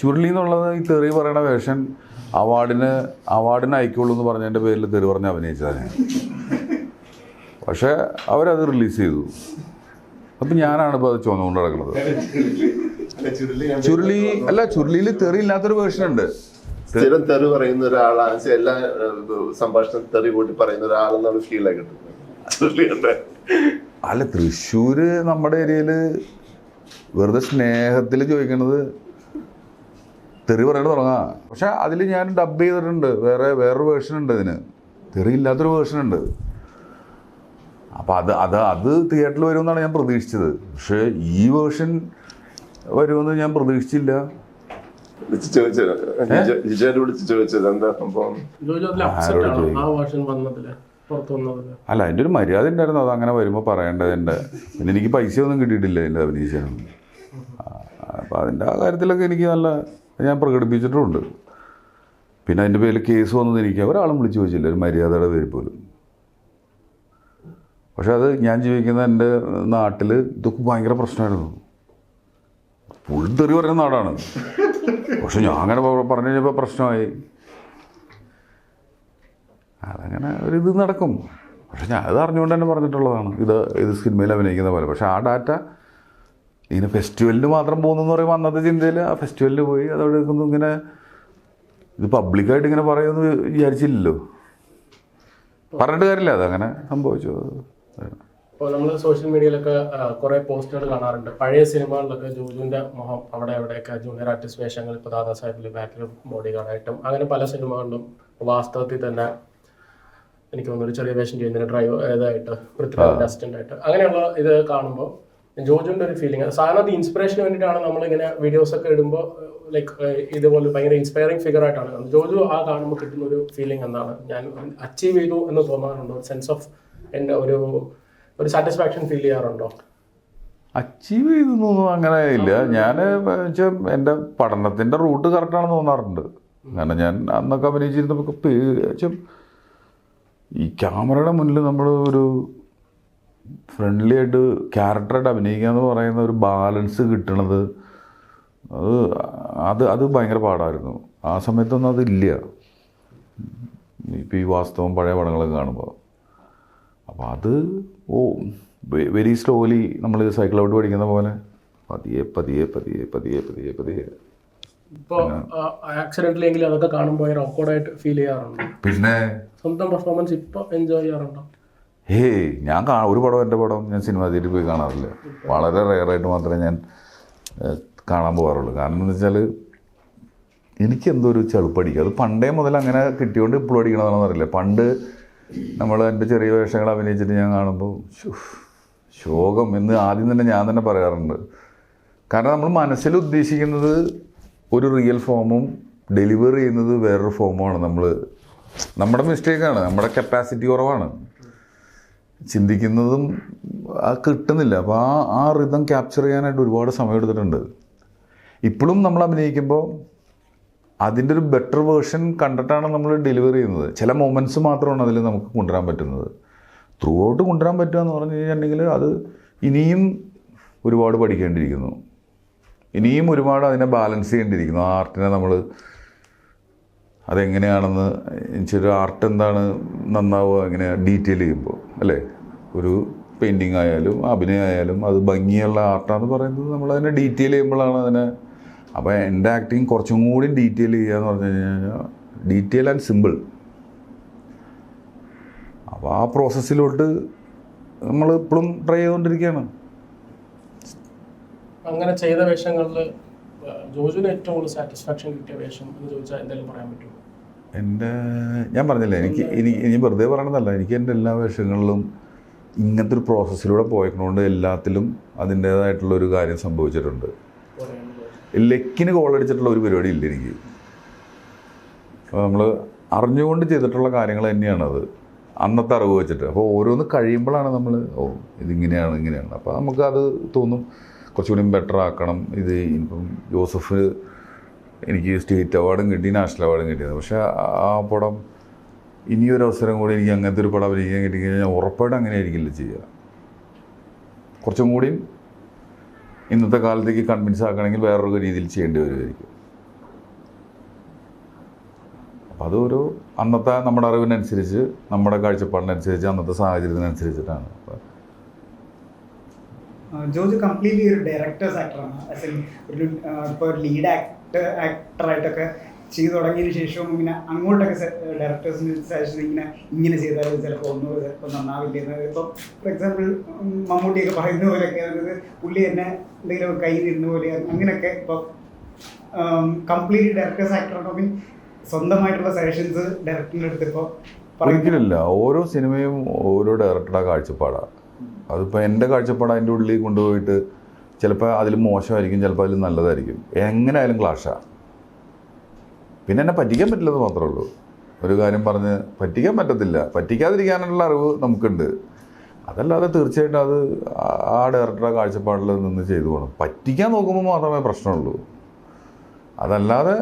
ചുരുളി എന്നുള്ളത് ഈ തെറി പറയണ വേഷൻ അവാർഡിന് അവാർഡിന് അയക്കുള്ളൂ എന്ന് പറഞ്ഞതിന്റെ പേരിൽ തെറി പറഞ്ഞ് അഭിനയിച്ചതാണ് ഞാൻ. പക്ഷേ അവരത് റിലീസ് ചെയ്തു. അപ്പം ഞാനാണ് ഇപ്പോൾ അത് ചുമന്നുകൊണ്ട് നടക്കുന്നത്. ചുരുളി അല്ല ചുരുളിയിൽ തെറി ഇല്ലാത്തൊരു വേർഷൻ ഉണ്ട്. സ്ഥിരം തെറി പറയുന്ന ഒരാളാണ് എല്ലാ സംഭാഷണം തെറി കൂട്ടി പറയുന്ന ഒരാളെന്നാണ് ഫീൽ ആയി കിട്ടുന്നത്. അല്ല തൃശ്ശൂര് നമ്മുടെ ഏരിയയിൽ വെറുതെ സ്നേഹത്തിൽ ചോദിക്കണത് തെറി പറയണത് തുടങ്ങാം. പക്ഷെ അതിൽ ഞാൻ ഡബ് ചെയ്തിട്ടുണ്ട്. വേറെ വേറൊരു വേർഷൻ ഉണ്ട് ഇതിന്. തെറി ഇല്ലാത്തൊരു വേർഷൻ ഉണ്ട്. അപ്പം അത് അത് അത് തിയേറ്ററിൽ വരുമെന്നാണ് ഞാൻ പ്രതീക്ഷിച്ചത്. പക്ഷേ ഈ വേർഷൻ വരുമെന്ന് ഞാൻ പ്രതീക്ഷിച്ചില്ല. വിളിച്ച് ചോദിച്ചത്. ജിജോനെ വിളിച്ച് ചോദിച്ചത്. എന്താ സംഭവം? അല്ല എന്റെ ഒരു മര്യാദ ഉണ്ടായിരുന്നു. അത് അങ്ങനെ വരുമ്പോൾ പറയേണ്ടതിന്റെ പിന്നെ എനിക്ക് പൈസ ഒന്നും കിട്ടിയിട്ടില്ല എന്റെ അഭിനയിച്ചാണ് അപ്പോൾ അതിന്റെ ആ കാര്യത്തിലൊക്കെ എനിക്ക് നല്ല ഞാൻ പ്രകടിപ്പിച്ചിട്ടുമുണ്ട് പിന്നെ അതിന്റെ പേരിൽ കേസ് വന്നത് എനിക്ക് ഒരാളും വിളിച്ചു ചോദിച്ചില്ല ഒരു മര്യാദയുടെ പേര് പോലും. പക്ഷെ അത് ഞാൻ ജീവിക്കുന്ന എന്റെ നാട്ടിൽ ഇതൊക്കെ ഭയങ്കര പ്രശ്നമായിരുന്നു. ഫുൾ തെറി പറയുന്ന നാടാണ്. പക്ഷെ ഞാൻ അങ്ങനെ പറഞ്ഞു കഴിഞ്ഞപ്പോൾ പ്രശ്നമായി. അതങ്ങനെ ഒരിത് നടക്കും. പക്ഷെ ഞാൻ അത് അറിഞ്ഞുകൊണ്ട് തന്നെ പറഞ്ഞിട്ടുള്ളതാണ്. ഇത് ഇത് സിനിമയിൽ അഭിനയിക്കുന്ന പോലെ. പക്ഷെ ആ ഡാറ്റ ഇങ്ങനെ ഫെസ്റ്റിവലിന് മാത്രം പോകുന്നെന്ന് പറയുമ്പോൾ അന്നത്തെ ചിന്തയിൽ ആ ഫെസ്റ്റിവലിൽ പോയി അതവിടെ നിൽക്കുന്നു. ഇങ്ങനെ ഇത് പബ്ലിക്കായിട്ട് ഇങ്ങനെ പറയുമെന്ന് വിചാരിച്ചില്ലല്ലോ. പറഞ്ഞിട്ട് കാര്യമില്ല അതങ്ങനെ സംഭവിച്ചു. ഇപ്പോൾ നമ്മൾ സോഷ്യൽ മീഡിയയിലൊക്കെ കുറേ പോസ്റ്റുകൾ കാണാറുണ്ട്. പഴയ സിനിമകളിലൊക്കെ ജോജുവിന്റെ മുഖം അവിടെ അവിടെയൊക്കെ ജൂനിയർ ആർട്ടിസ്റ്റ് വേഷങ്ങൾ ഇപ്പോൾ ദാദാ സാഹിബിൽ ബാക്കിൽ ബോഡി കാണായിട്ടും അങ്ങനെ പല സിനിമകളിലും വാസ്തവത്തിൽ തന്നെ എനിക്ക് തോന്നുന്നു ഒരു ചെറിയ വേഷം ചെയ്യുന്നതിന് ഡ്രൈവർ ഇതായിട്ട് പൃഥ്വിരാജിന്റെ അസിസ്റ്റന്റായിട്ട് അങ്ങനെയുള്ള ഇത് കാണുമ്പോൾ ജോജുവിന്റെ ഒരു ഫീലിംഗ് സാധാരണ അത് ഇൻസ്പിറേഷന് വേണ്ടിയിട്ടാണ് നമ്മളിങ്ങനെ വീഡിയോസ് ഒക്കെ ഇടുമ്പോൾ ലൈക്ക് ഇതുപോലെ ഭയങ്കര ഇൻസ്പയറിംഗ് ഫിഗർ ആയിട്ടാണ് കാണുന്നത്. ജോജു ആ കാണുമ്പോൾ കിട്ടുന്ന ഒരു ഫീലിംഗ് എന്താണ് ഞാൻ അച്ചീവ് ചെയ്തു എന്ന് തോന്നാറുണ്ടോ? ഒരു സെൻസ് ഓഫ് എന്റെ ഒരു ഒരു സാറ്റിസ്ഫാക്ഷൻ ഫീൽ ചെയ്യാറുണ്ടോ? അച്ചീവ് ചെയ്തൊന്നും അങ്ങനെ ഇല്ല. ഞാൻ വെച്ചാൽ എന്റെ പഠനത്തിന്റെ റൂട്ട് കറക്റ്റാണെന്ന് തോന്നാറുണ്ട്. കാരണം ഞാൻ അന്നൊക്കെ അഭിനയിച്ചിരുന്നപ്പോൾ ഈ ക്യാമറയുടെ മുന്നിൽ നമ്മൾ ഒരു ഫ്രണ്ട്ലി ആയിട്ട് ക്യാരക്ടറായിട്ട് അഭിനയിക്കുക എന്ന് പറയുന്ന ഒരു ബാലൻസ് കിട്ടണത് അത് അത് അത് ഭയങ്കര പാടായിരുന്നു. ആ സമയത്തൊന്നും അതില്ല. ഇപ്പോൾ ഈ വാസ്തവം പഴയ പടങ്ങളൊക്കെ കാണുമ്പോൾ അപ്പോൾ അത് ഓ വെരി സ്ലോലി നമ്മൾ സൈക്കിൾ ഔട്ട് പഠിക്കുന്ന പോലെ പതിയെ പതിയെ പതിയെ പതിയെ പതിയെ പതിയെ. ഇപ്പോൾ അതൊക്കെ കാണുമ്പോൾ ഫീൽ ചെയ്യാറുണ്ട്. പിന്നെ? സ്വന്തം പെർഫോമൻസ് ഇപ്പോൾ എൻജോയ് ചെയ്യാറുണ്ടോ? ഹേയ് ഞാൻ കാ ഒരു പടം എന്റെ പടം ഞാൻ സിനിമ തിയേറ്ററിൽ പോയി കാണാറില്ല. വളരെ റെയറായിട്ട് മാത്രമേ ഞാൻ കാണാൻ പോകാറുള്ളൂ കാരണം എന്ന് വെച്ചാൽ എനിക്ക് എന്തോ ഒരു ചെളുപ്പടിക്കുക അത് പണ്ടേ മുതൽ അങ്ങനെ കിട്ടിയോണ്ട് ഇപ്പോഴും അടിക്കണമെന്നാണെന്ന് അറിയില്ല പണ്ട് നമ്മൾ എന്റെ ചെറിയ വേഷങ്ങൾ അഭിനയിച്ചിട്ട് ഞാൻ കാണുമ്പോൾ ശോകം എന്ന് ആദ്യം തന്നെ ഞാൻ തന്നെ പറയാറുണ്ട്. കാരണം നമ്മൾ മനസ്സിൽ ഉദ്ദേശിക്കുന്നത് ഒരു റിയൽ ഫോമും ഡെലിവർ ചെയ്യുന്നത് വേറൊരു ഫോമുമാണ് നമ്മൾ നമ്മുടെ മിസ്റ്റേക്കാണ്. നമ്മുടെ കപ്പാസിറ്റി കുറവാണ്. ചിന്തിക്കുന്നതും ആ കിട്ടുന്നില്ല. അപ്പോൾ ആ ആ റിതം ക്യാപ്ചർ ചെയ്യാനായിട്ട് ഒരുപാട് സമയം എടുത്തിട്ടുണ്ട് ഇപ്പോഴും നമ്മൾ അഭിനയിക്കുമ്പോൾ അതിന്റെ ഒരു ബെറ്റർ വേർഷൻ കണ്ടിട്ടാണ് നമ്മൾ ഡെലിവറി ചെയ്യുന്നത്. ചില മൊമെന്റ്സ് മാത്രമാണ് അതിൽ നമുക്ക് കൊണ്ടുവരാൻ പറ്റുന്നത്. ത്രൂ ഔട്ട് കൊണ്ടുവരാൻ പറ്റുക എന്ന് പറഞ്ഞു കഴിഞ്ഞിട്ടുണ്ടെങ്കിൽ അത് ഇനിയും ഒരുപാട് പഠിക്കേണ്ടിയിരിക്കുന്നു. ഇനിയും ഒരുപാട് അതിനെ ബാലൻസ് ചെയ്യേണ്ടിയിരിക്കുന്നു. ആ ആർട്ടിനെ നമ്മൾ അതെങ്ങനെയാണെന്ന് എനിക്കൊരു ആർട്ട് എന്താണ് നന്നാവുക ഇങ്ങനെ ഡീറ്റെയിൽ ചെയ്യുമ്പോൾ. അല്ലേ? ഒരു പെയിന്റിങ് ആയാലും അഭിനയം ആയാലും അത് ഭംഗിയുള്ള ആർട്ടാന്ന് പറയുന്നത്. നമ്മൾ അതിനെ ഡീറ്റെയിൽ ചെയ്യുമ്പോഴാണ് അതിനെ അപ്പോൾ എന്റെ ആക്ടിങ് കുറച്ചും കൂടി ഡീറ്റെയിൽ ചെയ്യുക എന്ന് പറഞ്ഞു കഴിഞ്ഞാൽ ഡീറ്റെയിൽ ആൻഡ് സിമ്പിൾ അപ്പോൾ ആ പ്രോസസ്സിലോട്ട് നമ്മൾ ഇപ്പോഴും ട്രൈ ചെയ്തുകൊണ്ടിരിക്കുകയാണ്. അങ്ങനെ ചെയ്ത വേഷങ്ങളിൽ ജോജുവിന് ഏറ്റവും കൂടുതൽ സാറ്റിസ്ഫാക്ഷൻ കിട്ടിയ വേഷം എന്ന് ചോദിച്ചാൽ എന്തെങ്കിലും പറയാൻ പറ്റുമോ? എന്റെ ഞാൻ പറഞ്ഞില്ലേ എനിക്ക് ഇനി ഇനി വെറുതെ പറയണതല്ല എനിക്ക് എന്റെ എല്ലാ വേഷങ്ങളിലും ഇങ്ങനത്തെ ഒരു പ്രോസസ്സിലൂടെ പോയിക്കണോണ്ട് എല്ലാത്തിലും അതിന്റേതായിട്ടുള്ള ഒരു കാര്യം സംഭവിച്ചിട്ടുണ്ട്. ലെക്കിന് കോളടിച്ചിട്ടുള്ള ഒരു പരിപാടി ഇല്ല എനിക്ക്. അപ്പോൾ നമ്മൾ അറിഞ്ഞുകൊണ്ട് ചെയ്തിട്ടുള്ള കാര്യങ്ങൾ തന്നെയാണത്. അന്നത്തെ അറിവ് വെച്ചിട്ട്. അപ്പോൾ ഓരോന്ന് കഴിയുമ്പോഴാണ് നമ്മൾ ഓ ഇതിങ്ങനെയാണ് ഇങ്ങനെയാണ്. അപ്പോൾ നമുക്കത് തോന്നും കുറച്ചുകൂടി ബെറ്റർ ആക്കണം. ഇത് ഇപ്പം ജോസഫ് എനിക്ക് സ്റ്റേറ്റ് അവാർഡും കിട്ടി നാഷണൽ അവാർഡും കിട്ടിയത്. പക്ഷേ ആ- പടം ഇനിയൊരു അവസരം കൂടി എനിക്ക് അങ്ങനത്തെ ഒരു പടം അഭിനയിക്കാൻ കിട്ടിക്കഴിഞ്ഞാൽ ഞാൻ ഉറപ്പായിട്ടും അങ്ങനെ ആയിരിക്കില്ല ചെയ്യുക. കുറച്ചും കൂടി ഇന്നത്തെ കാലത്തേക്ക് കൺവിൻസ് ആക്കണമെങ്കിൽ വേറൊരു രീതിയിൽ ചെയ്യേണ്ടി വരുമായിരിക്കും. അപ്പം അതൊരു അന്നത്തെ നമ്മുടെ അറിവിനനുസരിച്ച് നമ്മുടെ കാഴ്ചപ്പാടിനനുസരിച്ച് അന്നത്തെ സാഹചര്യത്തിനനുസരിച്ചിട്ടാണ്. ജോർജ് കംപ്ലീറ്റ്ലി ഒരു ഡയറക്ടേഴ്സ് ആക്ടറാണ് ഇപ്പോൾ ലീഡ് ആക്ടർ ആക്ടറായിട്ടൊക്കെ ചെയ്തു തുടങ്ങിയതിന് ശേഷവും ഇങ്ങനെ അങ്ങോട്ടൊക്കെ ഡയറക്ടേഴ്സിന് സജഷൻ ഇങ്ങനെ ഇങ്ങനെ ചെയ്താൽ ചിലപ്പോൾ ഒന്നും ചിലപ്പോൾ നന്നാവില്ല എന്ന് ഇപ്പോൾ ഫോർ എക്സാമ്പിൾ മമ്മൂട്ടിയൊക്കെ പറയുന്ന പോലെയൊക്കെ അതായത് പുള്ളി തന്നെ എന്തെങ്കിലും കയ്യിൽ ഇരുന്ന പോലെ അങ്ങനെയൊക്കെ ഇപ്പോൾ കംപ്ലീറ്റ് ഡയറക്ടേഴ്സ് ആക്ടറാണ് മീൻ സ്വന്തമായിട്ടുള്ള സജഷൻസ് ഡയറക്ടറിന്റെ അടുത്ത് ഇപ്പോൾ ഒരിക്കലില്ല ഓരോ സിനിമയും ഓരോ ഡയറക്ടറുടെ കാഴ്ചപ്പാടാണ് അതിപ്പോൾ എന്റെ കാഴ്ചപ്പാട് അതിന്റെ ഉള്ളിൽ കൊണ്ടുപോയിട്ട് ചിലപ്പോൾ അതിൽ മോശമായിരിക്കും ചിലപ്പോൾ അതിൽ നല്ലതായിരിക്കും. എങ്ങനെയായാലും ക്ലാഷാണ് പിന്നെ എന്നെ പറ്റിക്കാൻ പറ്റില്ലെന്ന് മാത്രമേ ഉള്ളൂ. ഒരു കാര്യം പറഞ്ഞ് പറ്റിക്കാൻ പറ്റത്തില്ല. പറ്റിക്കാതിരിക്കാനുള്ള അറിവ് നമുക്കുണ്ട്. അതല്ലാതെ തീർച്ചയായിട്ടും അത് ആ- ഡയറക്ടറുടെ കാഴ്ചപ്പാടിൽ നിന്ന് ചെയ്തു പോകണം പറ്റിക്കാൻ നോക്കുമ്പോൾ മാത്രമേ പ്രശ്നമുള്ളൂ. അതല്ലാതെ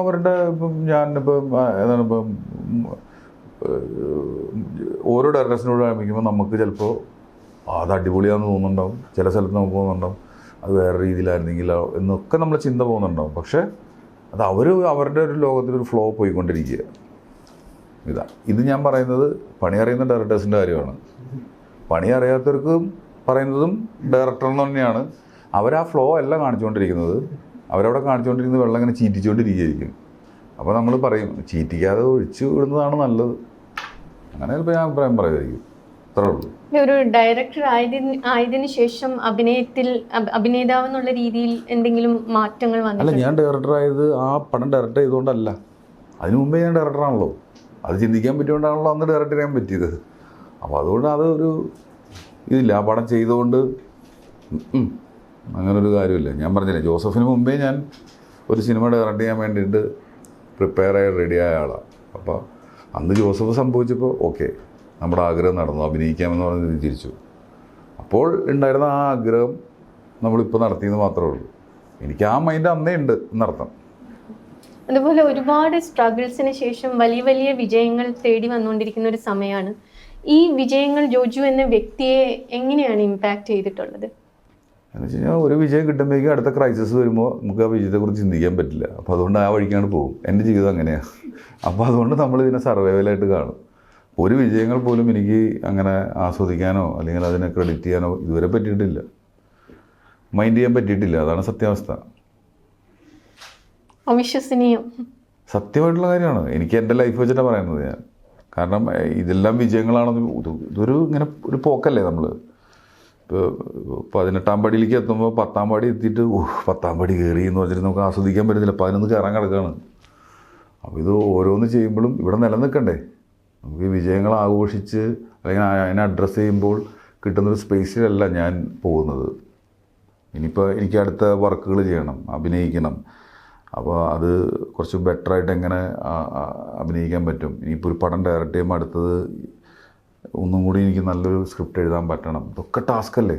അവരുടെ ഇപ്പം ഞാനിപ്പം എന്താണ് ഇപ്പം ഓരോ ഡയറക്ടേഴ്സിനോട് ആരംഭിക്കുമ്പോൾ നമുക്ക് ചിലപ്പോൾ അത് അടിപൊളിയാണെന്ന് തോന്നുന്നുണ്ടാവും. ചില സ്ഥലത്ത് നമുക്ക് തോന്നുന്നുണ്ടാവും. അത് വേറെ രീതിയിലായിരുന്നെങ്കിലോ എന്നൊക്കെ നമ്മൾ ചിന്ത പോകുന്നുണ്ടാവും. പക്ഷേ അത് അവർ അവരുടെ ഒരു ലോകത്തിലൊരു ഫ്ലോ പോയിക്കൊണ്ടിരിക്കുക. ഇതാ ഇത് ഞാൻ പറയുന്നത് പണി അറിയുന്ന ഡയറക്ടേഴ്സിന്റെ കാര്യമാണ്. പണി അറിയാത്തവർക്കും പറയുന്നതും ഡയറക്ടറിന് തന്നെയാണ്. അവർ ആ ഫ്ലോ അല്ല കാണിച്ചുകൊണ്ടിരിക്കുന്നത്. അവരവിടെ കാണിച്ചുകൊണ്ടിരിക്കുന്നത് വെള്ളം ഇങ്ങനെ ചീറ്റിച്ചുകൊണ്ടിരിക്കുകയായിരിക്കും. അപ്പോൾ നമ്മൾ പറയും ചീറ്റിക്കാതെ ഒഴിച്ചു വിടുന്നതാണ് നല്ലത്. അങ്ങനെ ചിലപ്പോൾ ഞാൻ അഭിപ്രായം പറയുമായിരിക്കും. ഒരു ഡയറക്ടർ ആയതിന് ആയതിനു ശേഷം അഭിനയത്തിൽ അഭ- അഭിനേതാവ് എന്നുള്ള രീതിയിൽ എന്തെങ്കിലും മാറ്റങ്ങൾ അല്ല ഞാൻ ഡയറക്ടർ ആയത് ആ പടം ഡയറക്ടർ ചെയ്തുകൊണ്ടല്ല. അതിനു മുമ്പേ ഞാൻ ഡയറക്ടറാണല്ലോ അത് ചിന്തിക്കാൻ പറ്റിയോണ്ടാണല്ലോ അന്ന് ഡയറക്ടർ ചെയ്യാൻ പറ്റിയത്. അപ്പോൾ അതുകൊണ്ട് അത് ഒരു ഇതില്ല. ആ പടം ചെയ്തുകൊണ്ട് അങ്ങനൊരു കാര്യമില്ല. ഞാൻ പറഞ്ഞില്ലേ ജോസഫിന് മുമ്പേ ഞാൻ ഒരു സിനിമ ഡയറക്റ്റ് ചെയ്യാൻ വേണ്ടിയിട്ട് പ്രിപ്പയർ ആയി റെഡി ആയ ആളാണ് അപ്പോൾ അന്ന് ജോസഫ് സംഭവിച്ചപ്പോൾ ഓക്കെ നമ്മുടെ ആഗ്രഹം നടന്നു അഭിനയിക്കാമെന്ന് പറഞ്ഞ് തിരിച്ചു. അപ്പോൾ ഉണ്ടായിരുന്ന ആ ആഗ്രഹം നമ്മളിപ്പോൾ നടത്തിയെന്ന് മാത്രമേ ഉള്ളൂ. എനിക്ക് ആ മൈൻഡ് അന്നേ ഉണ്ട് എന്നർത്ഥം അതുപോലെ ഒരുപാട് സ്ട്രഗിൾസിന് ശേഷം വലിയ വലിയ വിജയങ്ങൾ തേടി വന്നുകൊണ്ടിരിക്കുന്ന ഒരു സമയമാണ് ഈ വിജയങ്ങൾ ജോജു എന്ന വ്യക്തിയെ എങ്ങനെയാണ് ഇമ്പാക്റ്റ് ചെയ്തിട്ടുള്ളത്? എന്ന് വെച്ച് കഴിഞ്ഞാൽ ഒരു വിജയം കിട്ടുമ്പോഴേക്കും അടുത്ത ക്രൈസിസ് വരുമ്പോൾ നമുക്ക് ആ വിജയത്തെക്കുറിച്ച് ചിന്തിക്കാൻ പറ്റില്ല. അപ്പോൾ അതുകൊണ്ട് ആ വഴിക്കാണ് പോകും. എന്റെ ജീവിതം അങ്ങനെയാണ് അപ്പോൾ അതുകൊണ്ട് നമ്മൾ ഇതിനെ സർവൈവലായിട്ട് കാണും. ഒരു വിജയങ്ങൾ പോലും എനിക്ക് അങ്ങനെ ആസ്വദിക്കാനോ അല്ലെങ്കിൽ അതിനെ ക്രെഡിറ്റ് ചെയ്യാനോ ഇതുവരെ പറ്റിയിട്ടില്ല. മൈൻഡ് ചെയ്യാൻ പറ്റിയിട്ടില്ല. അതാണ് സത്യാവസ്ഥ. അവിശ്വസനീയം. സത്യമായിട്ടുള്ള കാര്യമാണ്. എനിക്ക് എന്റെ ലൈഫ് വെച്ചിട്ടാണ് പറയുന്നത് ഞാൻ. കാരണം ഇതെല്ലാം വിജയങ്ങളാണെന്ന് ഇത് ഇതൊരു ഇങ്ങനെ ഒരു പോക്കല്ലേ നമ്മൾ ഇപ്പോൾ പതിനെട്ടാം പടിയിലേക്ക് എത്തുമ്പോൾ പത്താം പടി എത്തിയിട്ട് ഓ പത്താം പടി കയറി എന്ന് വെച്ചിട്ട് നമുക്ക് ആസ്വദിക്കാൻ പറ്റുന്നില്ല പതിനൊന്ന് കയറാൻ കിടക്കുകയാണ് അപ്പോൾ ഇത് ഓരോന്ന് ചെയ്യുമ്പോഴും ഇവിടെ നിലനിൽക്കണ്ടേ? നമുക്ക് ഈ വിജയങ്ങൾ ആഘോഷിച്ച് അല്ലെങ്കിൽ അതിനെ അഡ്രസ്സ് ചെയ്യുമ്പോൾ കിട്ടുന്നൊരു സ്പേസിലല്ല ഞാൻ പോകുന്നത്. ഇനിയിപ്പോൾ എനിക്ക് അടുത്ത വർക്കുകൾ ചെയ്യണം അഭിനയിക്കണം. അപ്പോൾ അത് കുറച്ച് ബെറ്ററായിട്ട് എങ്ങനെ അഭിനയിക്കാൻ പറ്റും. ഇനിയിപ്പോൾ ഒരു പടം ഡയറക്റ്റ് ചെയ്യുമ്പോൾ അടുത്തത് ഒന്നും കൂടി എനിക്ക് നല്ലൊരു സ്ക്രിപ്റ്റ് എഴുതാൻ പറ്റണം. ഇതൊക്കെ ടാസ്ക് അല്ലേ?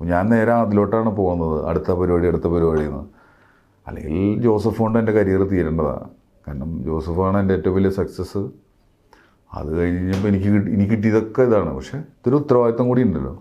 ഞാൻ നേരെ അതിലോട്ടാണ് പോകുന്നത് അടുത്ത പരിപാടി അടുത്ത പരിപാടി എന്ന് അല്ലെങ്കിൽ ജോസഫ് കൊണ്ട് എന്റെ കരിയർ തീരേണ്ടതാണ് കാരണം ജോസഫാണ് എന്റെ ഏറ്റവും വലിയ സക്സസ് അത് കഴിഞ്ഞപ്പോൾ എനിക്ക് കിട്ടി എനിക്ക് കിട്ടിയതൊക്കെ ഇതാണ്. പക്ഷേ ഇതൊരു ഉത്തരവാദിത്തം കൂടി ഉണ്ടല്ലോ.